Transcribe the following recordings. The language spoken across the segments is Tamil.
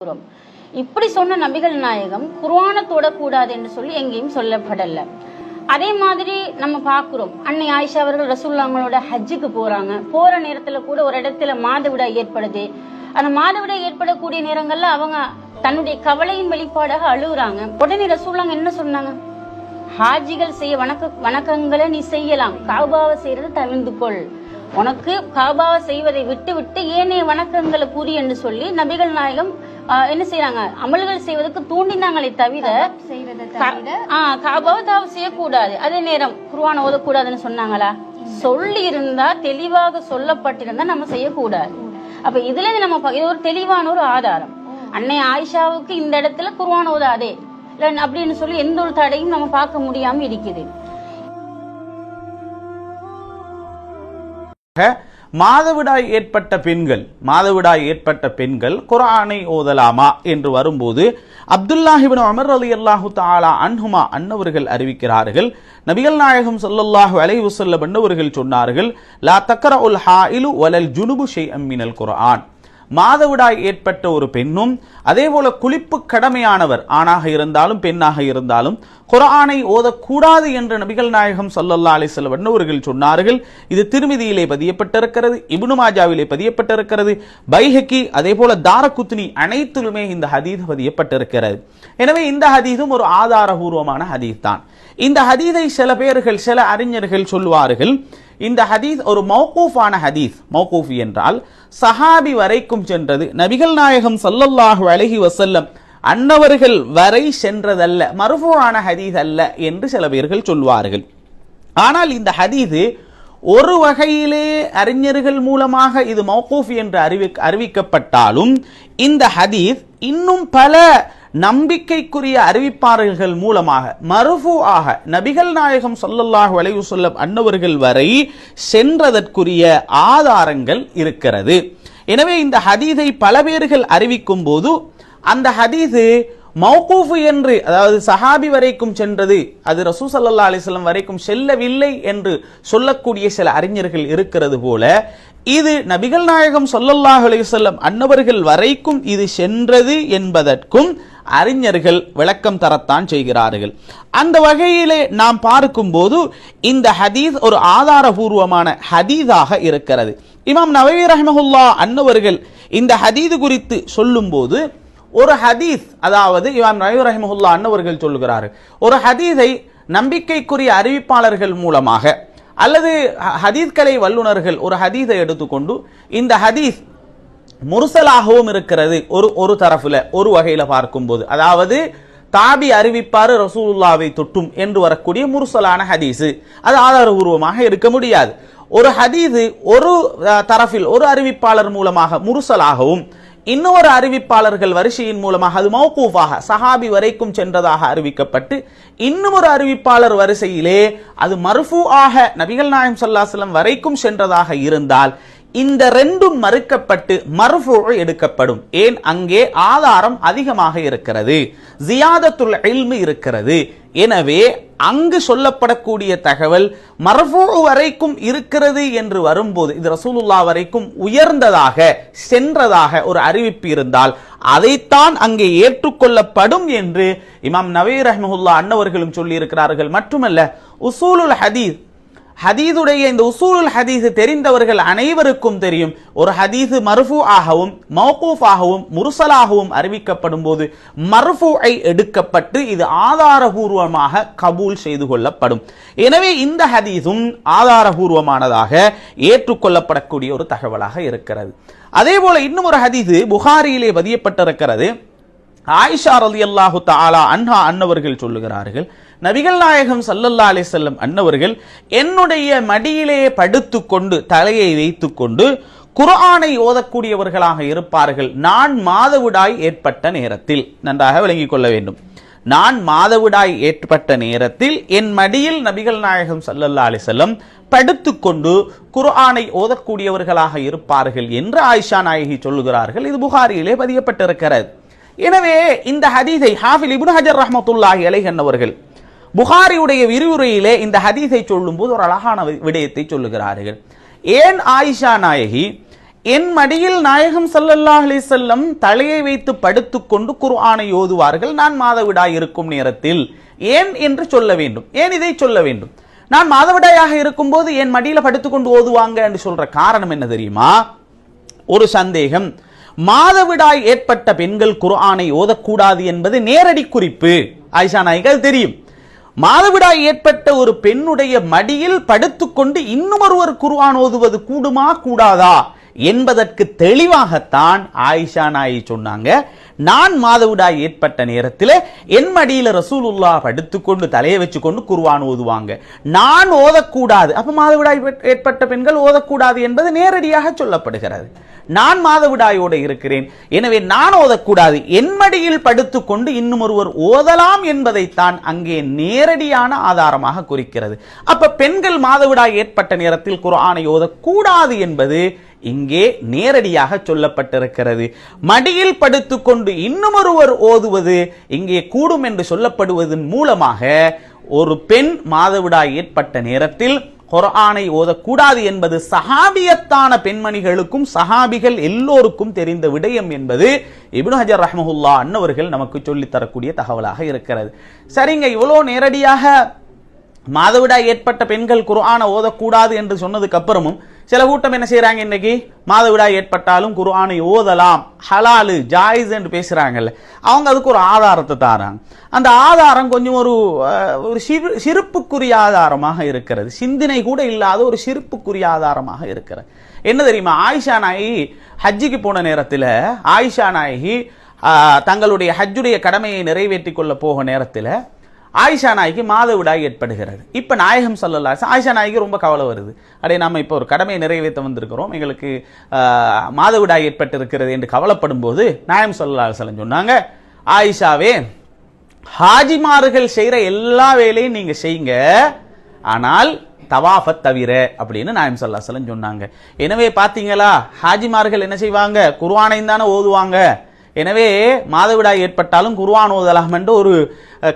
கூறும். இப்படி சொன்ன நபிகள் நாயகம் குர்வானத்தோட தொடக்கூடாது என்று சொல்லி எங்கேயும் சொல்லப்படல. அதே மாதிரி நம்ம பார்க்குறோம் அன்னை ஆயிஷா அவர்கள் ரசூல்லாங்களோட ஹஜ்ஜுக்கு போறாங்க. போற நேரத்துல கூட ஒரு இடத்துல மாதவிடாய் ஏற்படுது. அந்த மாதவிடாய் ஏற்படக்கூடிய நேரங்கள்ல அவங்க தன்னுடைய கவலையின் வெளிப்பாடாக அழுகுறாங்க. உடனே ரசூல்லாங்க என்ன சொன்னாங்க? ஹாஜிகள் செய்ய வணக்க வணக்கங்களை நீ செய்யலாம். காபாவை செய்யறது தவிர்ந்து கொள். உனக்கு காபாவை செய்வதை விட்டு விட்டு ஏனைய வணக்கங்களை புரி என்று சொல்லி நபிகள் நாயகம் என்ன செய்யறாங்க அமல்கள் செய்வதற்கு தூண்டினாங்களே தவிர செய்வதை கா- தவிர ஆ, காபாவை தாவ செய்யக்கூடாது. அதே நேரம் குர்ஆன் ஓதக்கூடாதுன்னு சொன்னாங்களா? சொல்லி இருந்தா தெளிவாக சொல்லப்பட்டிருந்தா நம்ம செய்யக்கூடாது. அப்ப இதுல இருந்து நம்ம இது ஒரு தெளிவான ஒரு ஆதாரம். அன்னை ஆயிஷாவுக்கு இந்த இடத்துல குர்ஆன் ஓதாதே. இல்ல அப்படின்னு சொல்லி எந்த ஒரு தடையும் நம்ம பார்க்க முடியாம இருக்குது. மாதவிடாய் ஏற்பட்ட பெண்கள் மாதவிடாய் ஏற்பட்ட பெண்கள் குர்ஆனை ஓதலாமா என்று வரும்போது அப்துல்லாஹிபின் அமர் அலி அல்லாஹு தாலா அன்ஹுமா அன்னவர்கள் அறிவிக்கிறார்கள். நபிகள் நாயகம் சொல்லல்லாஹு அலைவு வஸல்லம் அன்னவர்கள் சொன்னார்கள் லா தக்கர உல் ஹாயிலு வலல் ஜுனுபு ஷைஅம் மினல் குரான் மாதவிடாய் ஏற்பட்ட ஒரு பெண்ணும் அதே போல குளிப்பு கடமையானவர் ஆணாக இருந்தாலும் பெண்ணாக இருந்தாலும் குரானை ஓதக்கூடாது என்று நபிகள் நாயகம் ஸல்லல்லாஹு அலைஹி வஸல்லம் சொன்னார்கள். இது திருமிதியிலே பதியப்பட்டிருக்கிறது இபுனு மாஜாவிலே பதியப்பட்டிருக்கிறது. பைஹக்கி அதே போல தாரகுத்னி அனைத்திலுமே இந்த ஹதீது பதியப்பட்டிருக்கிறது. எனவே இந்த ஹதீதும் ஒரு ஆதாரபூர்வமான ஹதீஸ் தான். இந்த ஹதீதை சில பேர்கள் சில அறிஞர்கள் சொல்வார்கள் இந்த ஹதீஸ் ஒரு மௌகூஃபான ஹதீஸ். மௌகூஃப் என்றால் சஹாபி வரைக்கும் சென்றது நபிகள் நாயகம் சல்லல்லாஹு அழகி வசல்லம் அன்னவர்கள் வரை சென்றதல்ல மர்ஃபூஆன ஹதீஸ் அல்ல என்று சில பேர்கள் சொல்வார்கள். ஆனால் இந்த ஹதீது ஒரு வகையிலே அறிஞர்கள் மூலமாக இது மௌகூஃப் என்று அறிவி அறிவிக்கப்பட்டாலும் இந்த ஹதீஸ் இன்னும் பல நம்பிக்கைக்குரிய அறிவிப்பாளர்கள் மூலமாக மருஃபு ஆக நபிகள் நாயகம் ஸல்லல்லாஹு அலைஹி சொல்லும் அன்னவர்கள் வரை சென்றதற்குரிய ஆதாரங்கள் இருக்கிறது. எனவே இந்த ஹதீதை பல பேர்கள் அறிவிக்கும் போது அந்த ஹதீது மௌகூஃபு என்று அதாவது சஹாபி வரைக்கும் சென்றது அது ரசூ சல்லா அலிஸ்லாம் வரைக்கும் செல்லவில்லை என்று சொல்லக்கூடிய சில அறிஞர்கள் இருக்கிறது போல இது நபிகள் நாயகம் சொல்லல்லாஹ் அலிசல்லம் அன்னவர்கள் வரைக்கும் இது சென்றது என்பதற்கும் அறிஞர்கள் விளக்கம் தரத்தான் செய்கிறார்கள். அந்த வகையிலே நாம் பார்க்கும்போது இந்த ஹதீஸ் ஒரு ஆதாரபூர்வமான ஹதீஸாக இருக்கிறது. இமாம் நவீ ரஹமஹுல்லா அன்னவர்கள் இந்த ஹதீது குறித்து சொல்லும்போது ஒரு ஹதீஸ் அதாவது இமாம் நவீ ரஹமஹுல்லா அன்னவர்கள் சொல்லுகிறார்கள். ஒரு ஹதீஸை நம்பிக்கைக்குரிய அறிவிப்பாளர்கள் மூலமாக அல்லது ஹதீஸ்களை வல்லுநர்கள் வல்லுனர்கள் ஒரு ஹதீஸை எடுத்துக்கொண்டு இந்த ஹதீஸ் முரசலாகவும் இருக்கிறது ஒரு ஒரு தரப்புல ஒரு வகையில பார்க்கும்போது. அதாவது தாபி அறிவிப்பாரு ரசூலுல்லாவை தொட்டும் என்று வரக்கூடிய முரசலான ஹதீஸு. அது ஆதாரபூர்வமாக இருக்க முடியாது. ஒரு ஹதீஸு ஒரு தரப்பில் ஒரு அறிவிப்பாளர் மூலமாக முரசலாகவும் இன்னொரு அறிவிப்பாளர்கள் வரிசையின் மூலமாக அது மௌகூஃபாக சஹாபி வரைக்கும் சென்றதாக அறிவிக்கப்பட்டு இன்னும் ஒரு அறிவிப்பாளர் வரிசையிலே அது மர்ஃபூ ஆக நபிகள் நாயம் ஸல்லல்லாஹு வரைக்கும் சென்றதாக இருந்தால் இந்த ரெண்டும் மறுக்கப்பட்டு மர்ஃபூ எடுக்கப்படும். ஏன்? அங்கே ஆதாரம் அதிகமாக இருக்கிறது. ஜியாதத்துல் இல்மு இருக்கிறது. எனவே அங்கு சொல்லப்படக்கூடிய தகவல் மரபு வரைக்கும் இருக்கிறது என்று வரும்போது இது ரசூலுல்லா வரைக்கும் உயர்ந்ததாக சென்றதாக ஒரு அறிவிப்பு இருந்தால் அதைத்தான் அங்கே ஏற்றுக்கொள்ளப்படும் என்று இமாம் நவீர் ரஹ்மஹுல்லா அன்னவர்களும் சொல்லியிருக்கிறார்கள். மட்டுமல்ல உசூலுல் ஹதீஸ் ஹதீதுடைய இந்த உசூலுல் ஹதீஸ் தெரிந்தவர்கள் அனைவருக்கும் தெரியும். ஒரு ஹதீஸ் மர்ஃபூ ஆகவும் மௌகூஃப் ஆகவும் முருசலாகவும் அறிவிக்கப்படும் போது மர்ஃபூஐ எடுக்கப்பட்டு இது ஆதாரபூர்வமாக கபூல் செய்து கொள்ளப்படும். எனவே இந்த ஹதீஸும் ஆதாரபூர்வமானதாக ஏற்றுக்கொள்ளப்படக்கூடிய ஒரு தகவலாக இருக்கிறது. அதே போல இன்னும் ஒரு ஹதீஸ் புகாரியிலே பதியப்பட்டிருக்கிறது. ஆயிஷா ரலியல்லாஹு தாலா அன்ஹா அன்னவர்கள் சொல்லுகிறார்கள் நபிகள் நாயகம் சல்லல்லா அலி செல்லம் அன்னவர்கள் என்னுடைய மடியிலே படுத்துக்கொண்டு தலையை வைத்துக்கொண்டு குரானை ஓதக்கூடியவர்களாக இருப்பார்கள். நான் மாதவிடாய் ஏற்பட்ட நேரத்தில் நன்றாக விளங்கிக் கொள்ள வேண்டும். நான் மாதவிடாய் ஏற்பட்ட நேரத்தில் என் மடியில் நபிகள் நாயகம் சல்லல்லா அலைஹி வஸல்லம் படுத்துக்கொண்டு குர்ஆனை ஓதக்கூடியவர்களாக இருப்பார்கள் என்று ஆயிஷா நாயகி சொல்லுகிறார்கள். இது புகாரியிலே பதியப்பட்டிருக்கிறது. எனவே இந்த ஹதீஸை ஹாஃபில் இபுன் ஹஜர் ரஹமத்துல்லாஹி அலைஹன் அவர்கள் புகாரியுடைய விரிவுரையிலே இந்த ஹதீஸை சொல்லும்போது ஒரு அழகான விடயத்தை சொல்லுகிறார்கள். ஏன் ஆயிஷா நாயகி என் மடியில் நாயகம் சல்லல்லா அலி செல்லம் தலையை வைத்து படுத்துக்கொண்டு குர்ஆனை ஓதுவார்கள் நான் மாதவிடாய் இருக்கும் நேரத்தில். ஏன் என்று சொல்ல வேண்டும். ஏன் இதை சொல்ல வேண்டும்? நான் மாதவிடாயாக இருக்கும்போது என் மடியில் படுத்துக்கொண்டு ஓதுவாங்க என்று சொல்ற காரணம் என்ன தெரியுமா? ஒரு சந்தேகம். மாதவிடாய் ஏற்பட்ட பெண்கள் குர்ஆனை ஓதக்கூடாது என்பது நேரடி குறிப்பு. ஆயிஷா நாயகி அது தெரியும். மாதவிடாய் ஏற்பட்ட ஒரு பெண்ணுடைய மடியில் படுத்துக்கொண்டு இன்னும் ஒருவர் குருவான் ஓதுவது கூடுமா கூடாதா? என்பதற்கு தெளிவாகத்தான் ஆயிஷா நாயி சொன்னாங்க நான் மாதவிடாய் ஏற்பட்ட நேரத்தில் என் மடியில ரசூலுல்லா படுத்துக்கொண்டு தலையை வச்சுக்கொண்டு குர்ஆன் ஓதுவாங்க. நான் ஓதக்கூடாது. அப்போ மாதவிடாய் ஏற்பட்ட பெண்கள் ஓதக்கூடாது என்பது நேரடியாக சொல்லப்படுகிறது. நான் மாதவிடாயோடு இருக்கிறேன். எனவே நான் ஓதக்கூடாது. என் மடியில் படுத்துக்கொண்டு இன்னும் ஒருவர் ஓதலாம் என்பதைத்தான் அங்கே நேரடியான ஆதாரமாக குறிக்கிறது. அப்ப பெண்கள் மாதவிடாய் ஏற்பட்ட நேரத்தில் குரானை ஓதக்கூடாது என்பது இங்கே நேரடியாக சொல்லப்பட்டிருக்கிறது. மடியில் படுத்துக்கொண்டு இன்னும் ஒருவர் ஓதுவது இங்கே கூடும் என்று சொல்லப்படுவதன் மூலமாக ஒரு பெண் மாதவிடாய் ஏற்பட்ட நேரத்தில் குரானை ஓதக்கூடாது என்பது சஹாபியத்தான பெண்மணிகளுக்கும் சஹாபிகள் எல்லோருக்கும் தெரிந்த விடயம் என்பது இப்னு ஹஜர் ரஹ்மஹுல்லா அன்னவர்கள் நமக்கு சொல்லித்தரக்கூடிய தகவலாக இருக்கிறது. சரிங்க இவ்வளோ நேரடியாக மாதவிடாய் ஏற்பட்ட பெண்கள் குர்ஆனை ஓதக்கூடாது என்று சொன்னதுக்கு அப்புறமும் சில கூட்டம் என்ன செய்கிறாங்க இன்னைக்கு? மாதவிடாய் ஏற்பட்டாலும் குர்ஆனை ஓதலாம். ஹலாலு ஜாயிஸ் என்று பேசுகிறாங்கல்ல அவங்க அதுக்கு ஒரு ஆதாரத்தை தாராங்க. அந்த ஆதாரம் கொஞ்சம் ஒரு ஒரு சிறு சிறப்புக்குரிய ஆதாரமாக இருக்கிறது. சிந்தனை கூட இல்லாத ஒரு சிறப்புக்குரிய ஆதாரமாக இருக்கிறது. என்ன தெரியுமா? ஆயிஷா நாயகி ஹஜ்ஜிக்கு போன நேரத்தில் ஆயிஷா நாயகி தங்களுடைய ஹஜ்ஜுடைய கடமையை நிறைவேற்றி கொள்ள போக நேரத்தில் ஆயிஷா நாய்க்கு மாதவிடாய் ஏற்படுகிறது. இப்போ நாயகம் சொல்லலாம் ஆயிஷா நாய்க்கு ரொம்ப கவலை வருது. அடே நம்ம இப்போ ஒரு கடமையை நிறைவேற்ற வந்திருக்கிறோம். எங்களுக்கு மாதவிடாய் ஏற்பட்டிருக்கிறது என்று கவலைப்படும் போது நாயம் சொல்லா செல்லம் சொன்னாங்க ஆயிஷாவே ஹாஜிமார்கள் செய்கிற எல்லா வேலையும் நீங்கள் செய்யுங்க. ஆனால் தவாஃபத் தவிர அப்படின்னு நாயம் சல்லா சொன்னாங்க. எனவே பார்த்தீங்களா ஹாஜிமார்கள் என்ன செய்வாங்க? குர்ஆனையும் தானே ஓதுவாங்க. எனவே மாதவிடாய் ஏற்பட்டாலும் குர்ஆன் ஓதலாம் என்று ஒரு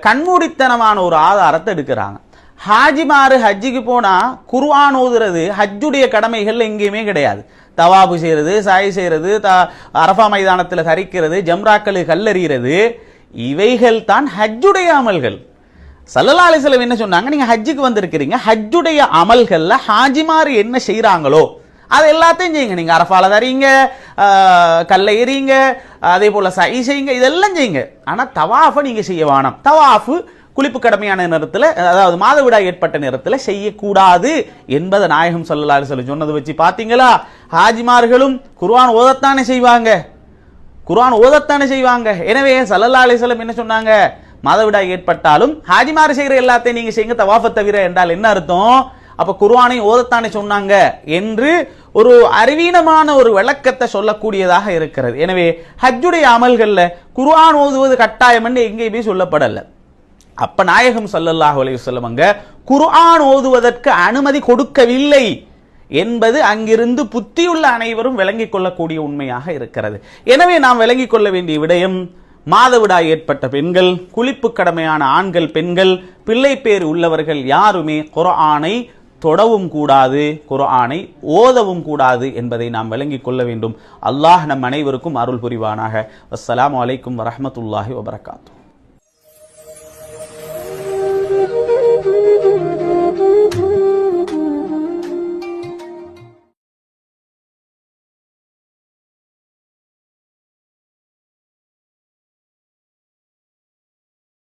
கண்மூடித்தனமான ஒரு ஆதாரத்தை எடுக்கிறாங்க. ஹாஜிமாறு ஹஜ்ஜிக்கு போனால் குர்ஆன் ஓதுறது ஹஜ்ஜுடைய கடமைகள் எங்கேயுமே கிடையாது. தவாபு செய்கிறது சாய் செய்யறது த அரஃபா மைதானத்தில் தரிக்கிறது ஜம்ராக்களு கல்லறிகிறது இவைகள் தான் ஹஜ்ஜுடைய அமல்கள். சல்லல்லா அலிஸ்லம் என்ன சொன்னாங்க? நீங்கள் ஹஜ்ஜுக்கு வந்திருக்கிறீங்க ஹஜ்ஜுடைய அமல்களில் ஹாஜிமார் என்ன செய்கிறாங்களோ அது எல்லாத்தையும் செய்யுங்க. நீங்கள் அரஃபால தரீங்க கல்லை எறியுங்க அதே போல் சை செய்யுங்க இதெல்லாம் செய்யுங்க. ஆனால் தவாஃபை நீங்கள் செய்ய வேணாம். தவாஃபு குளிப்பு கடமையான நேரத்தில் அதாவது மாதவிடாய் ஏற்பட்ட நேரத்தில் செய்யக்கூடாது என்பதை நாயகம் சொல்லலாறு சொல்லி சொன்னது வச்சு பார்த்தீங்களா? ஹாஜிமார்களும் குர்வான் ஓதத்தானே செய்வாங்க. குர்ஆன் ஓதத்தானே செய்வாங்க. எனவே சல்லல்லா அலிஸ்லம் என்ன சொன்னாங்க? மாதவிடாய் ஏற்பட்டாலும் ஹாஜிமார் செய்கிற எல்லாத்தையும் நீங்கள் செய்யுங்க. தவாஃபை தவிர என்றால் என்ன அர்த்தம்? அப்ப குர்ஆனை ஓதத்தானே சொன்னாங்க என்று ஒரு அறிவீனமான ஒரு விளக்கத்தை சொல்லக்கூடியதாக இருக்கிறது. எனவே ஹஜ்ஜுடைய அமல்களில் குர்ஆன் ஓதுவது கட்டாயம் என்று எங்கேயுமே சொல்லப்படலை. அப்ப நாயகம் சல்லல்லாஹ் அலைஹி அங்க குர்ஆன் ஓதுவதற்கு அனுமதி கொடுக்கவில்லை என்பது அங்கிருந்து புத்தியுள்ள அனைவரும் விளங்கிக் கொள்ளக்கூடிய உண்மையாக இருக்கிறது. எனவே நாம் விளங்கிக் கொள்ள வேண்டிய விடயம் மாதவிடாய் ஏற்பட்ட பெண்கள் குளிப்பு கடமையான ஆண்கள் பெண்கள் பிள்ளை பேர் உள்ளவர்கள் யாருமே குர்ஆனை தொடவும் கூடாது குர்ஆனை ஓதவும் கூடாது என்பதை நாம் விளங்கிக் கொள்ள வேண்டும். அல்லாஹ் நம் அனைவருக்கும் அருள் புரிவானாக. அஸ்லாம் அலைக்கும் வரமத்துல்லாஹி வபரகாத்து